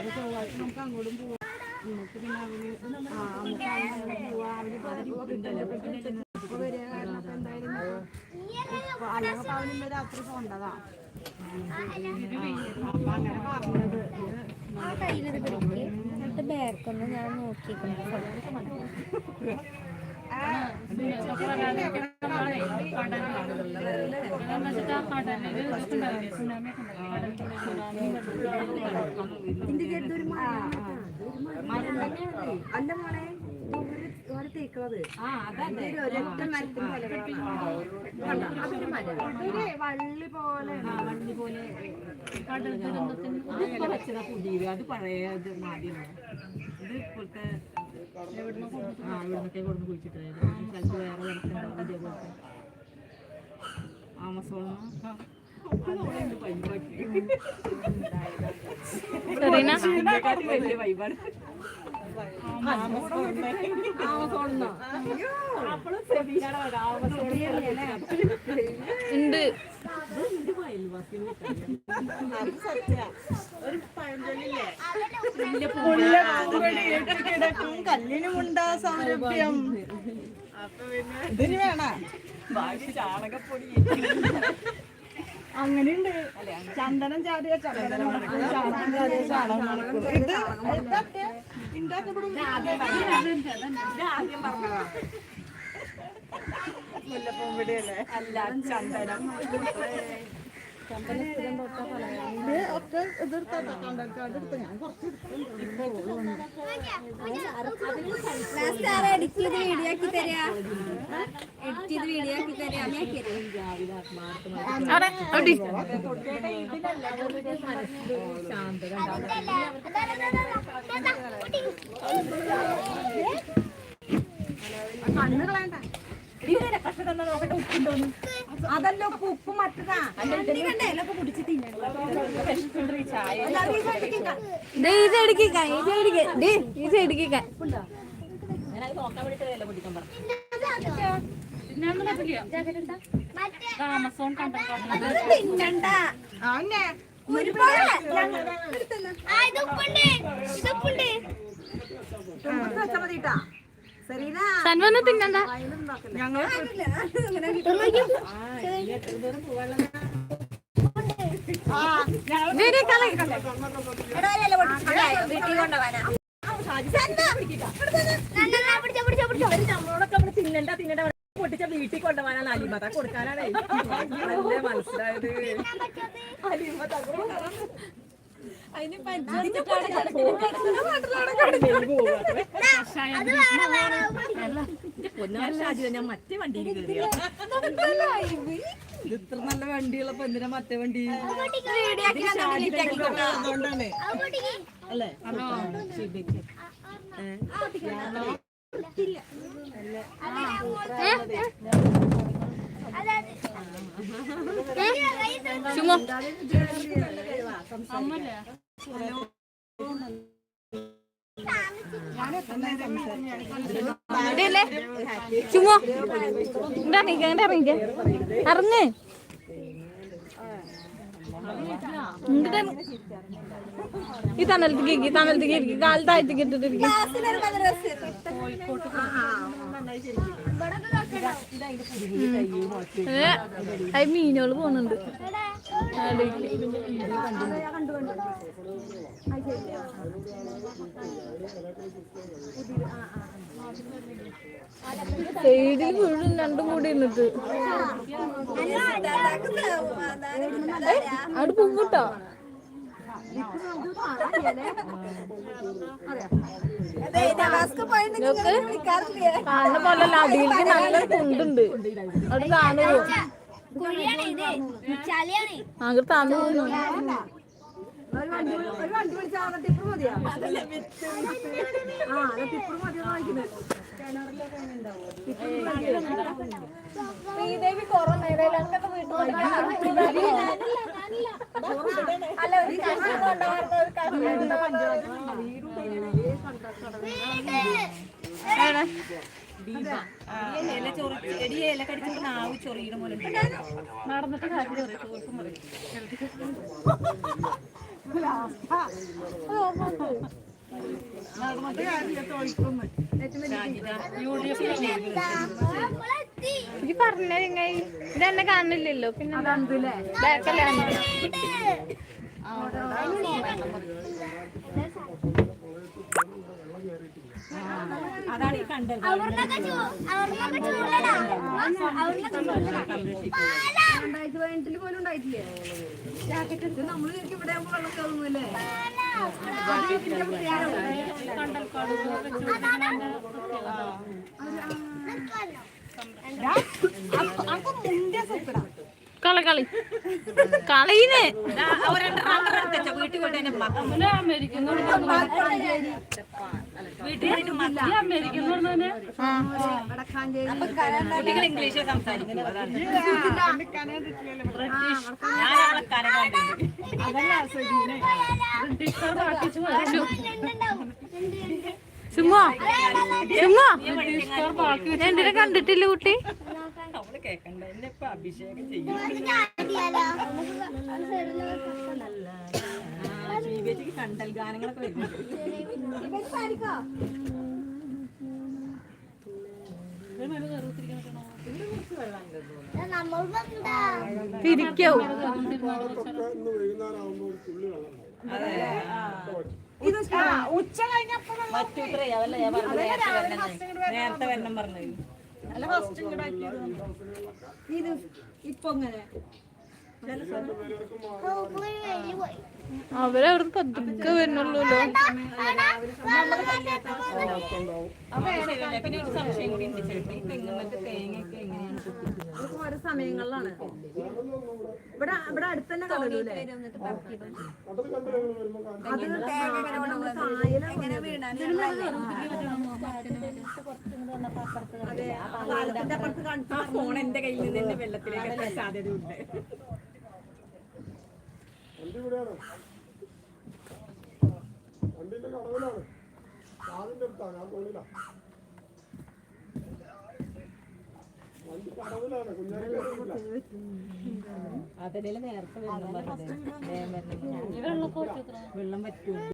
അത് ചൊവ്വാഴ്ച നമുക്ക് അങ്ങോട്ടും പോവാം നമുക്ക് പിന്നെ അവന് ആ നമുക്ക് അങ്ങോട്ട് പോവാം അവന് പതിരി ഇപ്പൊ വരിക കാരണം അപ്പൊ എന്തായാലും അല്ലെങ്കിൽ അവന് ഇന്ന് രാത്രി പോണ്ടതാ അപ്പൊ അങ്ങനെ പറഞ്ഞത് ആ കയ്യിലത് പിടിക്ക് എന്നിട്ട് ബാക്കൊന്ന് ഞാൻ നോക്കിക്കുന്നു അല്ല മോളെ തേക്കുന്നത് ഒരൊറ്റ മരത്തിന് വള്ളി പോലെ. വള്ളി പോലെ. വെച്ചതാ പുതിയത് അത് പഴയ ഇത് മാതിരിയാണ് ഇത് ഇപ്പോഴത്തെ ആ ഇവിടുന്നൊക്കെ സ്ഥലത്ത് വേറെ കിടക്കുന്നുണ്ടാവും ഇതേപോലത്തെ ആമസോണിന്ന് വലിയ ഉണ്ട്. കല്ലിനുമുണ്ടാ സൗരഭ്യം ഇതിന് വേണ? ചാണകപ്പൊടി. അങ്ങനെയുണ്ട്. ചന്ദനം ചാടിയ ചന്ദനം. ഇത് മുല്ലപ്പൂമ്പിടിയല്ലേ അല്ല ചന്ദനം. ഒക്കെ എതിർത്താ കണ്ടെടുത്ത് ഞാൻ കുറച്ച് എഡിറ്റ് അതല്ല ഉപ്പ് ഉപ്പ് മറ്റതാ ഇത് എടുക്കിക്ക ഇത് എടുക്ക ഡേ ഇത് എടുക്കിക്ക തിന്നണ്ട ആന്നെ വെച്ചാ മതിട്ടാ സൻവന്ന് തിന്നണ്ട. ഞങ്ങൾ തിന്നണ്ട തിന്നണ്ട. പൊട്ടിച്ച വീട്ടിൽ കൊണ്ടുപോകാനാണ് അലിമത കൊടുക്കാനാണ് മനസ്സിലായത്. അലിമത ഞാൻ മറ്റേ വണ്ടിയിൽ ഇത്ര നല്ല വണ്ടികളപ്പോ എന്തിനാ മറ്റേ വണ്ടി. അല്ലേ. ഏ? ചുമോ ഇതല്ലേ ചുമോ ഇറങ്ങിക്ക ഇങ്ങോട്ട് ഇറങ്ങിക്ക ഇറങ്ങ് ഇങ്ങോട്ട് ഈ തണലത്തേക്ക് ഇരിക്കും തണലത്തേക്ക് ഇരിക്കും കാൽ താഴത്തേക്ക് ഇട്ടിട്ടിരിക്കും അത് മീനുകൾ പോണുണ്ട് അവിടേക്ക്. സൈഡിൽ മുഴുവൻ രണ്ടും കൂടി ഇരുന്നിട്ട് അവിടെ കാണുന്ന പോലെ അല്ല അടിയിലേക്ക് നല്ല കുണ്ടുണ്ട്. അത് കാണുമോ അങ്ങോട്ട് താന്നു പോകുന്നു. ഒരു വണ്ടി ഒരു വണ്ടി വിളിച്ചാൽ ടിപ്പർ മതിയാ ആ അത് ടിപ്പർ മതിയെന്ന് വാങ്ങിക്കുന്നത് ശ്രീദേവി കൊറേ നേരം അങ്ങനത്തെ വീട്ടിൽ അല്ല ഒരു കഷ്ണം കൊണ്ടുപോകാത്ത ഒരു കഷ്ണം? നടന്നിട്ട് കാര്യം ഈ പറഞ്ഞ നിങ്ങൾ ഇതെന്നെ കാണുന്നില്ലല്ലോ. പിന്നെ അതാണ് ഈ കണ്ടത്. പതിനെട്ടിൽ പോലും ഉണ്ടായിട്ടില്ലേ ജാക്കറ്റ് ഇട്ട് നമ്മൾ ശരിക്കും ഇവിടെ ആകുമ്പോൾ വെള്ളം കയറുന്നല്ലേ കളി കളി കളീന് വീട്ടിൽ തന്നെ വടക്കാഞ്ചേരി കുട്ടികൾ ഇംഗ്ലീഷ് സംസാരിക്കുന്നു ചുമ്മാ കണ്ടിട്ടില്ല കുട്ടി. അവൾ കേക്കണ്ട എന്നെ ഇപ്പൊ അഭിഷേകം ചെയ്യും. ജീവിതത്തിൽ കണ്ടൽ ഗാനങ്ങളൊക്കെ വരുന്നുണ്ട്. ഉച്ച കഴിഞ്ഞപ്പോ നേരത്തെ വരണം പറഞ്ഞു വരണം പറഞ്ഞത്. അല്ല ഫസ്റ്റ് ഇങ്ങോട്ടാക്കിയത് ഇത് ഇപ്പൊ ഇങ്ങനെ. അവരവിടെ പതുക്കെ വരുന്നുള്ളൂല്ലോ സമയങ്ങളിലാണ് ഇവിടെ ഇവിടെ അടുത്ത് തന്നെ കടലൂലേ അത് തേങ്ങ ഇങ്ങനെ കൊണ്ടുവന്ന് കായലും അതെ ആ പാലത്തിന്റെ അപ്പുറത്ത് കാണിച്ചു ആ ഫോൺ എന്റെ കയ്യിൽ നിന്ന് വെള്ളത്തിലേക്ക് വെള്ളത്തിലേക്ക് വണ്ടിന്റെ കടവിലാണ് അടുത്താണ് ആ വണ്ടി കടവിലാണ് അതിലെ നേരത്തെ വെള്ളം വരുന്നത് വേഗം വെള്ളം പറ്റൂ